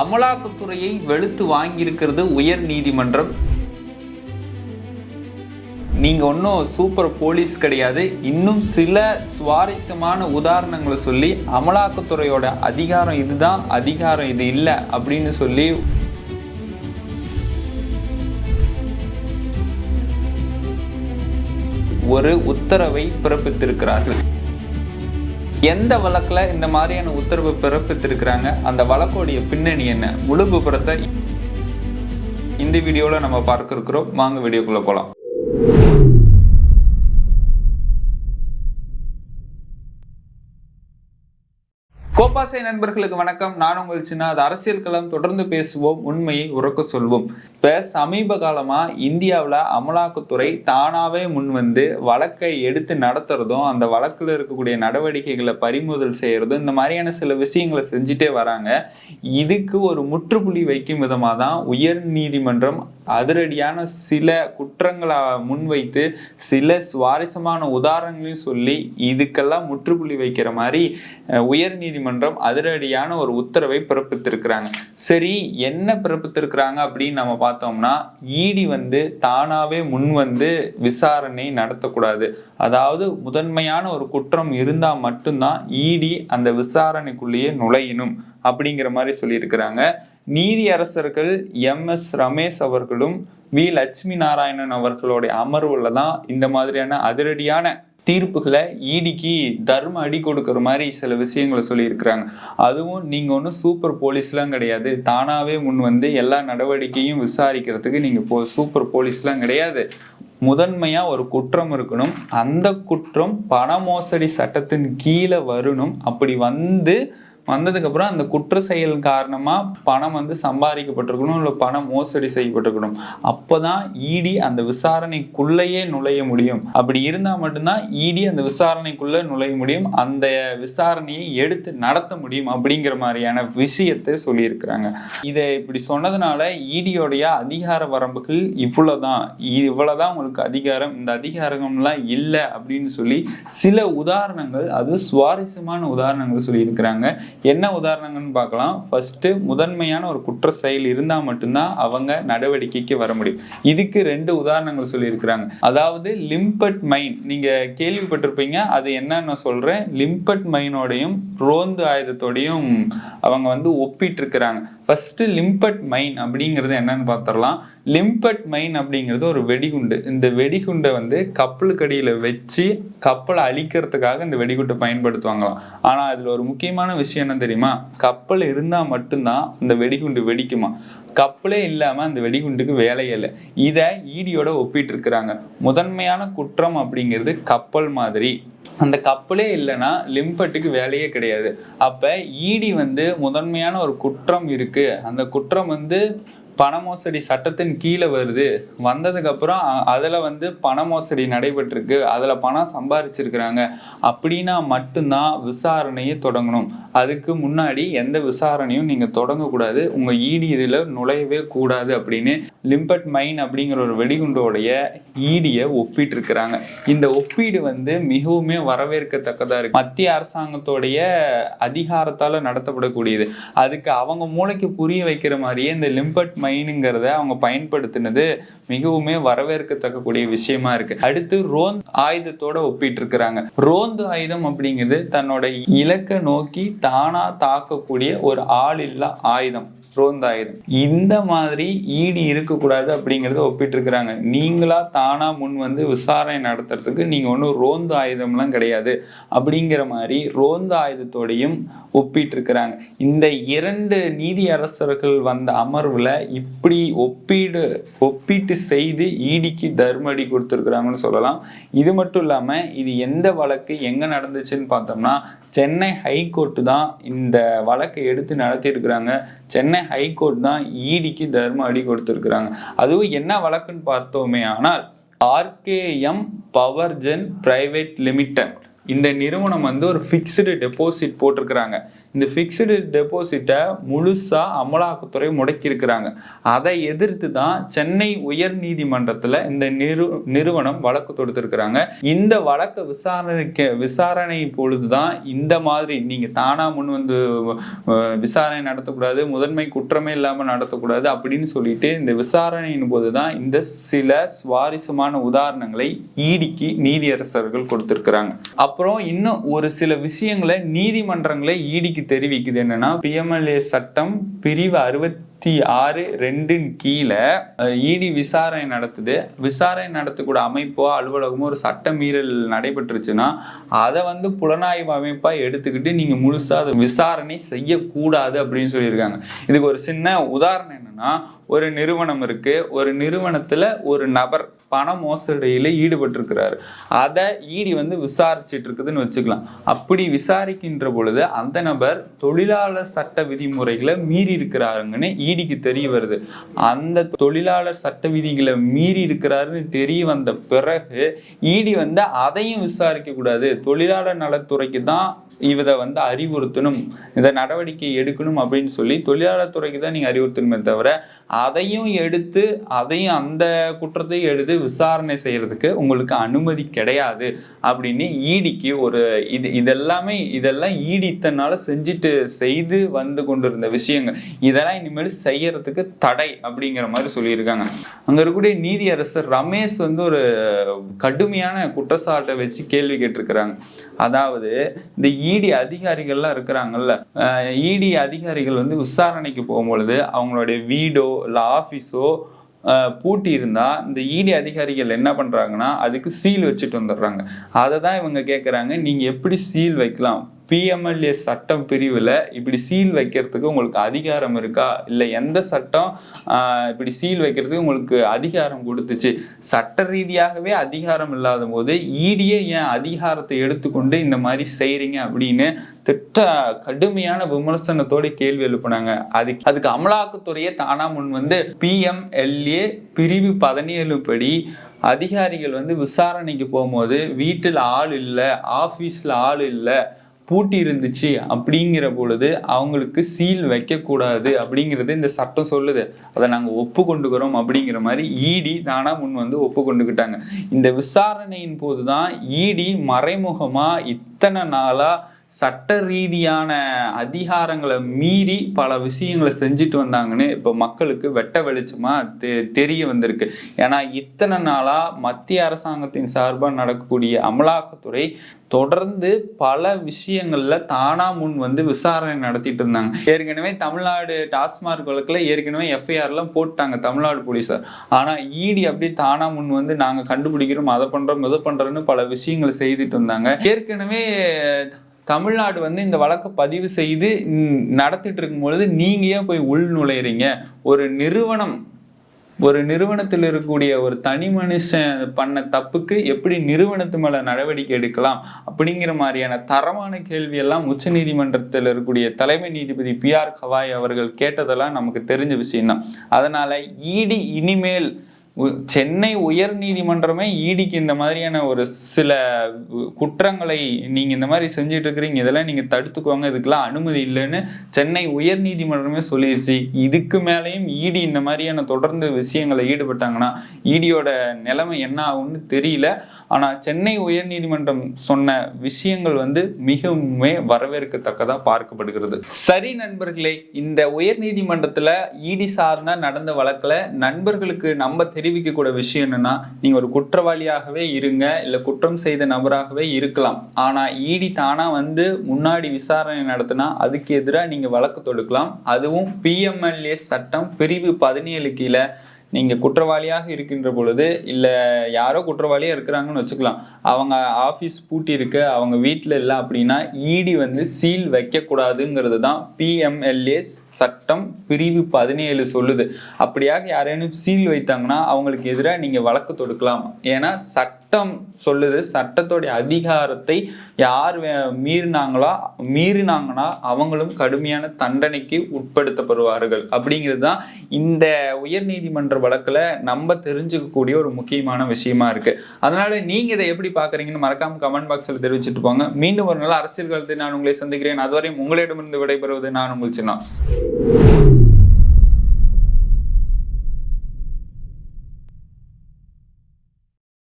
அமலாக்கத்துறையை வெளுத்து வாங்கியிருக்கிறது உயர் நீதிமன்றம். நீங்கள் ஒன்றும் சூப்பர் போலீஸ் கிடையாது. இன்னும் சில சுவாரஸ்யமான உதாரணங்களை சொல்லி அமலாக்கத்துறையோட அதிகாரம் இதுதான் அதிகாரம் இது இல்லை அப்படின்னு சொல்லி ஒரு உத்தரவை பிறப்பித்திருக்கிறார்கள். எந்த வழக்கில் இந்த மாதிரியான உத்தரவு பிறப்பித்திருக்கிறாங்க? அந்த வழக்கோடைய பின்னணி என்ன? முழு விபரத்தை இந்த வீடியோவில் நம்ம பார்க்க இருக்கிறோம் வாங்க வீடியோக்குள்ளே போகலாம் கோபாசை நண்பர்களுக்கு வணக்கம். நான் உங்கள் சின்ன அது அரசியல் களம் தொடர்ந்து பேசுவோம் உண்மையை உறக்க சொல்வோம். இப்போ சமீப காலமாக இந்தியாவில் அமலாக்கத்துறை தானாகவே முன் வந்து வழக்கை எடுத்து நடத்துறதும் அந்த வழக்கில் இருக்கக்கூடிய நடவடிக்கைகளை பறிமுதல் செய்கிறதும் இந்த மாதிரியான சில விஷயங்களை செஞ்சுட்டே வராங்க. இதுக்கு ஒரு முற்றுப்புள்ளி வைக்கும் விதமாக தான் உயர் நீதிமன்றம் அதிரடியான சில குற்றங்களை முன்வைத்து சில சுவாரஸ்யமான உதாரணங்களையும் சொல்லி இதுக்கெல்லாம் முற்றுப்புள்ளி வைக்கிற மாதிரி உயர் நீதிமன்றம் அதிரடியான ஒரு உத்தரவை பிறப்பித்திருக்கிறாங்க. சரி என்ன பிறப்பித்திருக்கிறாங்க அப்படின்னு நம்ம பார்த்தோம்னா ஈடி வந்து தானாவே முன் வந்து விசாரணை நடத்தக்கூடாது. அதாவது முதன்மையான ஒரு குற்றம் இருந்தா மட்டும்தான் ஈடி அந்த விசாரணைக்குள்ளேயே நுழையணும் அப்படிங்கிற மாதிரி சொல்லியிருக்கிறாங்க. நீதி அரசர்கள் எம். எஸ். ரமேஷ் அவர்களும் வி. லட்சுமி நாராயணன் அவர்களுடைய அமர்வுல தான் இந்த மாதிரியான அதிரடியான தீர்ப்புகளை ஈடிக்கு தர்ம அடி கொடுக்குற மாதிரி சில விஷயங்களை சொல்லியிருக்கிறாங்க. அதுவும் நீங்கள் ஒன்றும் சூப்பர் போலீஸ்லாம் கிடையாது. தானாகவே முன் வந்து எல்லா நடவடிக்கையும் விசாரிக்கிறதுக்கு நீங்கள் போ சூப்பர் போலீஸ்லாம் கிடையாது. முதன்மையாக ஒரு குற்றம் இருக்கணும். அந்த குற்றம் பண மோசடி சட்டத்தின் கீழே வரணும். அப்படி வந்து வந்ததுக்கப்புறம் அந்த குற்ற செயல் காரணமாக பணம் வந்து சம்பாதிக்கப்பட்டிருக்கணும் இல்லை பணம் மோசடி செய்யப்பட்டிருக்கணும். அப்போ தான் இடி அந்த விசாரணைக்குள்ளேயே நுழைய முடியும். அப்படி இருந்தால் மட்டும்தான் இடி அந்த விசாரணைக்குள்ளே நுழைய முடியும். அந்த விசாரணையை எடுத்து நடத்த முடியும் அப்படிங்கிற மாதிரியான விஷயத்தை சொல்லியிருக்கிறாங்க. இதை இப்படி சொன்னதுனால ஈடியோடைய அதிகார வரம்புகள் இவ்வளோதான் இவ்வளோதான் உங்களுக்கு அதிகாரம். இந்த அதிகாரம்லாம் இல்லை அப்படின்னு சொல்லி சில உதாரணங்கள் அது சுவாரஸ்யமான உதாரணங்கள் சொல்லியிருக்கிறாங்க. என்ன உதாரணங்கள்னு பார்க்கலாம். ஃபஸ்ட்டு முதன்மையான ஒரு குற்ற செயல் இருந்தால் மட்டும்தான் அவங்க நடவடிக்கைக்கு வர முடியும். இதுக்கு ரெண்டு உதாரணங்கள் சொல்லியிருக்கிறாங்க. அதாவது லிம்பட் மைன் நீங்கள் கேள்விப்பட்டிருப்பீங்க. அது என்னன்னு சொல்கிறேன் லிம்பட் மைனோடையும் ரோந்து ஆயுதத்தோடையும் அவங்க வந்து ஒப்பிட்டு இருக்கிறாங்க ஃபஸ்ட்டு லிம்பட் மைன் அப்படிங்கிறது என்னன்னு பார்த்துடலாம். லிம்பட் மைன் அப்படிங்கிறது ஒரு வெடிகுண்டு. இந்த வெடிகுண்டை வந்து கப்பலுக்கு அடியில் வச்சு கப்பலை அழிக்கிறதுக்காக இந்த வெடிகுண்டை பயன்படுத்துவாங்களாம். ஆனால் அதில் ஒரு முக்கியமான விஷயம் என்ன தெரியுமா? கப்பல் இருந்தால் மட்டும்தான் அந்த வெடிகுண்டு வெடிக்குமா கப்பலே இல்லாமல் அந்த வெடிகுண்டுக்கு வேலையே இல்லை. இதை ஈடியோட ஒப்பிட்டு இருக்கிறாங்க முதன்மையான குற்றம் அப்படிங்கிறது கப்பல் மாதிரி. அந்த கப்பலே இல்லைன்னா லிம்பட்டுக்கு வேலையே கிடையாது. அப்போ ஈடி வந்து முதன்மையான ஒரு குற்றம் இருக்குது அந்த குற்றம் வந்து பண மோசடி சட்டத்தின் கீழே வருது. வந்ததுக்கப்புறம் அதில் வந்து பண மோசடி நடைபெற்றிருக்கு. அதில் பணம் சம்பாரிச்சிருக்கிறாங்க. அப்படின்னா மட்டும்தான் விசாரணையை தொடங்கணும். அதுக்கு முன்னாடி எந்த விசாரணையும் நீங்கள் தொடங்கக்கூடாது. உங்கள் ஈடி இதில் நுழையவே கூடாது அப்படின்னு லிம்பட் மைன் அப்படிங்கிற ஒரு வெடிகுண்டோடைய ஈடியை ஒப்பிட்டு இருக்கிறாங்க இந்த ஒப்பீடு வந்து மிகவுமே வரவேற்கத்தக்கதாக இருக்கு. மத்திய அரசாங்கத்தோடைய அதிகாரத்தால நடத்தப்படக்கூடியது. அதுக்கு அவங்க மூளைக்கு புரிய வைக்கிற மாதிரியே இந்த லிம்பட் மைனுங்கிறத அவங்க பயன்படுத்தினது மிகவுமே வரவேற்கத்தக்கக்கூடிய விஷயமா இருக்கு. அடுத்து ரோந்து ஆயுதத்தோட ஒப்பிட்டு இருக்கிறாங்க ரோந்து ஆயுதம் அப்படிங்கிறது தன்னோட இலக்கை நோக்கி தானா தாக்கக்கூடிய ஒரு ஆள் ஆயுதம். ரோந்து ஆயுதம் இந்த மாதிரி ஈடி இருக்கக்கூடாது அப்படிங்கிறத ஒப்பிட்டு இருக்கிறாங்க நீங்களா தானா முன் வந்து விசாரணை நடத்துறதுக்கு நீங்க ஒன்றும் ரோந்து ஆயுதம்லாம் கிடையாது அப்படிங்கிற மாதிரி ரோந்து ஆயுதத்தோடையும் ஒப்பிட்டு இருக்கிறாங்க இந்த இரண்டு நீதி அரசர்கள் வந்த அமர்வுல இப்படி ஒப்பீடு ஒப்பீட்டு செய்து ஈடிக்கு தர்மடி கொடுத்துருக்குறாங்கன்னு சொல்லலாம். இது மட்டும் இல்லாம இது எந்த வழக்கு எங்க நடந்துச்சுன்னு பார்த்தோம்னா சென்னை ஹைகோர்ட்டு தான் இந்த வழக்கை எடுத்து நடத்தியிருக்கிறாங்க. சென்னை ஹைகோர்ட் தான் ஈடிக்கு தர்ம அடி கொடுத்துருக்குறாங்க. அதுவும் என்ன வழக்குன்னு பார்த்தோமே ஆனால் RKM power gen private limited. இந்த நிறுவனம் வந்து ஒரு ஃபிக்ஸ்டு டெபாசிட் போட்டிருக்கிறாங்க. இந்த ஃபிக்ஸ்டு டெபாசிட்டை முழுசாக அமலாக்கத்துறை முடக்கியிருக்கிறாங்க. அதை எதிர்த்து தான் சென்னை உயர் நீதிமன்றத்தில் இந்த நிறு நிறுவனம் வழக்கு தொடுத்திருக்கிறாங்க. இந்த வழக்கு விசாரணைக்கு விசாரணை பொழுதுதான் இந்த மாதிரி நீங்கள் தானாக முன் வந்து விசாரணை நடத்தக்கூடாது முதன்மை குற்றமே இல்லாமல் நடத்தக்கூடாது அப்படின்னு சொல்லிட்டு இந்த விசாரணையின் போது தான் இந்த சில சுவாரஸ்யமான உதாரணங்களை ஈடிக்கு நீதியரசர்கள் கொடுத்திருக்கிறாங்க. அப்புறம் இன்னும் ஒரு சில விஷயங்களை நீதிமன்றங்களை ஈடிக்கு தெரிவிக்குது என்னன்னா பிஎம்எல்ஏ சட்டம் பிரிவு அறுபத்தி ஆறு ரெண்டின் கீழே இடி விசாரணை நடத்துது. விசாரணை நடத்தக்கூடிய அமைப்போ அலுவலகமோ ஒரு சட்ட மீறல் நடைபெற்றுச்சுன்னா அதை வந்து புலனாய்வு அமைப்பா எடுத்துக்கிட்டு நீங்க முழுசா அதை விசாரணை செய்யக்கூடாது அப்படின்னு சொல்லியிருக்காங்க. இதுக்கு ஒரு சின்ன உதாரணம் என்னன்னா ஒரு நிறுவனம் இருக்கு. ஒரு நிறுவனத்துல ஒரு நபர் பண மோசடியில ஈடுபட்டிருக்கிறாரு. அதை ஈடி வந்து விசாரிச்சுட்டு இருக்குதுன்னு வச்சுக்கலாம். அப்படி விசாரிக்கின்ற பொழுது அந்த நபர் தொழிலாளர் சட்ட விதிமுறைகளை மீறி இருக்கிறாருங்கன்னு ஈடிக்கு தெரிய வருது. அந்த தொழிலாளர் சட்ட விதிகளை மீறி இருக்கிறாருன்னு தெரிய வந்த பிறகு ஈடி வந்து அதையும் விசாரிக்க கூடாது தொழிலாளர் நலத்துறைக்கு தான் இதை வந்து அறிவுறுத்தணும் இதை நடவடிக்கை எடுக்கணும் அப்படின்னு சொல்லி தொழிலாளர் துறைக்கு தான் நீங்கள் அறிவுறுத்தணுமே தவிர அதையும் எடுத்து அதையும் அந்த குற்றத்தையும் எடுத்து விசாரணை செய்கிறதுக்கு உங்களுக்கு அனுமதி கிடையாது அப்படின்னு ஈடிக்கு ஒரு இது இதெல்லாமே இதெல்லாம் ஈடி இத்தனால செஞ்சுட்டு செய்து வந்து கொண்டிருந்த விஷயங்கள் இதெல்லாம் இனிமேல் செய்யறதுக்கு தடை அப்படிங்கிற மாதிரி சொல்லியிருக்காங்க. அங்கே இருக்கக்கூடிய நீதியரசர் ரமேஷ் வந்து ஒரு கடுமையான குற்றச்சாட்டை வச்சு கேள்வி கேட்டிருக்கிறாங்க. அதாவது இந்த இடி அதிகாரிகள்லாம் இருக்கிறாங்கல்ல இடி அதிகாரிகள் வந்து விசாரணைக்கு போகும்பொழுது அவங்களுடைய வீடோ இல்லை ஆஃபீஸோ பூட்டி இருந்தா இந்த இடி அதிகாரிகள் என்ன பண்றாங்கன்னா அதுக்கு சீல் வச்சுட்டு வந்துடுறாங்க. அதை தான் இவங்க கேட்குறாங்க நீங்க எப்படி சீல் வைக்கலாம்? பிஎம்எல்ஏ சட்டம் பிரிவில் இப்படி சீல் வைக்கிறதுக்கு உங்களுக்கு அதிகாரம் இருக்கா? இல்லை எந்த சட்டம் இப்படி சீல் வைக்கிறதுக்கு உங்களுக்கு அதிகாரம் கொடுத்துச்சு? சட்ட ரீதியாகவே அதிகாரம் இல்லாத போது ஈடியே ஏன் அதிகாரத்தை எடுத்துக்கொண்டு இந்த மாதிரி செய்கிறீங்க அப்படின்னு திட்ட கடுமையான விமர்சனத்தோட கேள்வி எழுப்புனாங்க. அதுக்கு அதுக்கு அமலாக்கத்துறையே தானா முன் வந்து பிஎம்எல்ஏ பிரிவு பதினேழு படி அதிகாரிகள் வந்து விசாரணைக்கு போகும்போது வீட்டில் ஆள் இல்லை ஆஃபீஸில் ஆள் இல்லை பூட்டி இருந்துச்சு அப்படிங்கிற பொழுது அவங்களுக்கு சீல் வைக்கக்கூடாது அப்படிங்கிறது இந்த சட்டம் சொல்லுது. அதை நாங்கள் ஒப்புக்கொண்டுக்கிறோம் அப்படிங்கிற மாதிரி ஈடி தானாக முன் வந்து ஒப்புக்கொண்டுக்கிட்டாங்க. இந்த விசாரணையின் போது தான் ஈடி மறைமுகமாக இத்தனை நாளாக சட்ட ரீதியான அதிகாரங்களை மீறி பல விஷயங்களை செஞ்சுட்டு வந்தாங்கன்னு இப்போ மக்களுக்கு வெட்ட வெளிச்சமாக தெ தெரிய வந்திருக்கு. ஏன்னா இத்தனை நாளாக மத்திய அரசாங்கத்தின் சார்பாக நடக்கக்கூடிய அமலாக்கத்துறை தொடர்ந்து பல விஷயங்கள்ல தானா முன் வந்து விசாரணை நடத்திட்டு இருந்தாங்க. ஏற்கனவே தமிழ்நாடு டாஸ்மார்க் வழக்கில் ஏற்கனவே எஃப்ஐஆர் எல்லாம் போட்டாங்க தமிழ்நாடு போலீஸார். ஆனா இடி அப்படி தானா முன் வந்து நாங்க கண்டுபிடிக்கிறோம் அதை பண்றோம் இதை பண்ணுறோன்னு பல விஷயங்களை செய்துட்டு வந்தாங்க. ஏற்கனவே தமிழ்நாடு வந்து இந்த வழக்கு பதிவு செய்து நடத்திட்டு இருக்கும் பொழுது நீங்க ஏன் போய் உள் நுழையிறீங்க? ஒரு நிறுவனம் ஒரு நிறுவனத்தில் இருக்கக்கூடிய ஒரு தனி மனுஷன் பண்ண தப்புக்கு எப்படி நிறுவனத்து மேல நடவடிக்கை எடுக்கலாம்? அப்படிங்கிற மாதிரியான தரமான கேள்வியெல்லாம் உச்ச நீதிமன்றத்தில் இருக்கக்கூடிய தலைமை நீதிபதி பி ஆர் கவாய் அவர்கள் கேட்டதெல்லாம் நமக்கு தெரிஞ்ச விஷயம்தான். அதனால ஈடி இனிமேல் சென்னை உயர் நீதிமன்றமே ஈடிக்கு இந்த மாதிரியான ஒரு சில கு- குற்றங்களை நீங்க இந்த மாதிரி செஞ்சுட்டு இருக்கிறீங்க இதெல்லாம் நீங்க தடுத்துக்கோங்க இதுக்கெல்லாம் அனுமதி இல்லைன்னு சென்னை உயர் நீதிமன்றமே சொல்லிருச்சு. இதுக்கு மேலேயும் ஈடி இந்த மாதிரியான தொடர்ந்து விஷயங்களை ஈடுபட்டாங்கன்னா ஈடியோட நிலைமை என்ன ஆகும்னு தெரியல. ஆனால் சென்னை உயர்நீதிமன்றம் சொன்ன விஷயங்கள் வந்து மிகவுமே வரவேற்கத்தக்கதாக பார்க்கப்படுகிறது. சரி நண்பர்களே இந்த உயர்நீதிமன்றத்தில் இடி சார்ந்த நடந்த வழக்கில் நண்பர்களுக்கு நம்ம தெரிவிக்கக்கூடிய விஷயம் என்னன்னா நீங்கள் ஒரு குற்றவாளியாகவே இருங்க இல்லை குற்றம் செய்த நபராகவே இருக்கலாம். ஆனால் இடி தானா வந்து முன்னாடி விசாரணை நடத்தினா அதுக்கு எதிராக நீங்கள் வழக்கு தொடுக்கலாம். அதுவும் பிஎம்எல்ஏ சட்டம் பிரிவு பதினேழு கீழே நீங்கள் குற்றவாளியாக இருக்கின்ற பொழுது இல்லை யாரோ குற்றவாளியாக இருக்கிறாங்கன்னு வச்சுக்கலாம். அவங்க ஆஃபீஸ் பூட்டி இருக்கு அவங்க வீட்டில் இல்லை அப்படின்னா இடி வந்து சீல் வைக்கக்கூடாதுங்கிறது தான் பிஎம்எல்ஏ சட்டம் பிரிவு பதினேழு சொல்லுது. அப்படியாக யாரேனும் சீல் வைத்தாங்கன்னா அவங்களுக்கு எதிராக நீங்கள் வழக்கு தொடுக்கலாம். ஏன்னா சட்ட சட்டம் சொல்லுது. சட்டத்தோடைய அதிகாரத்தை யார் மீறினாங்களோ மீறினாங்கன்னா அவங்களும் கடுமையான தண்டனைக்கு உட்படுத்தப்படுவார்கள். அப்படிங்கிறது தான் இந்த உயர்நீதிமன்ற வழக்கில் நம்ம தெரிஞ்சுக்கக்கூடிய ஒரு முக்கியமான விஷயமா இருக்கு. அதனால நீங்க இதை எப்படி பாக்குறீங்கன்னு மறக்காம கமெண்ட் பாக்ஸில் தெரிவிச்சுட்டு போங்க. மீண்டும் ஒரு நாள் அரசியல் காலத்தை நான் உங்களை சந்திக்கிறேன். அதுவரையும் உங்களிடமிருந்து விடைபெறுவது நான் உங்கள் சின்ன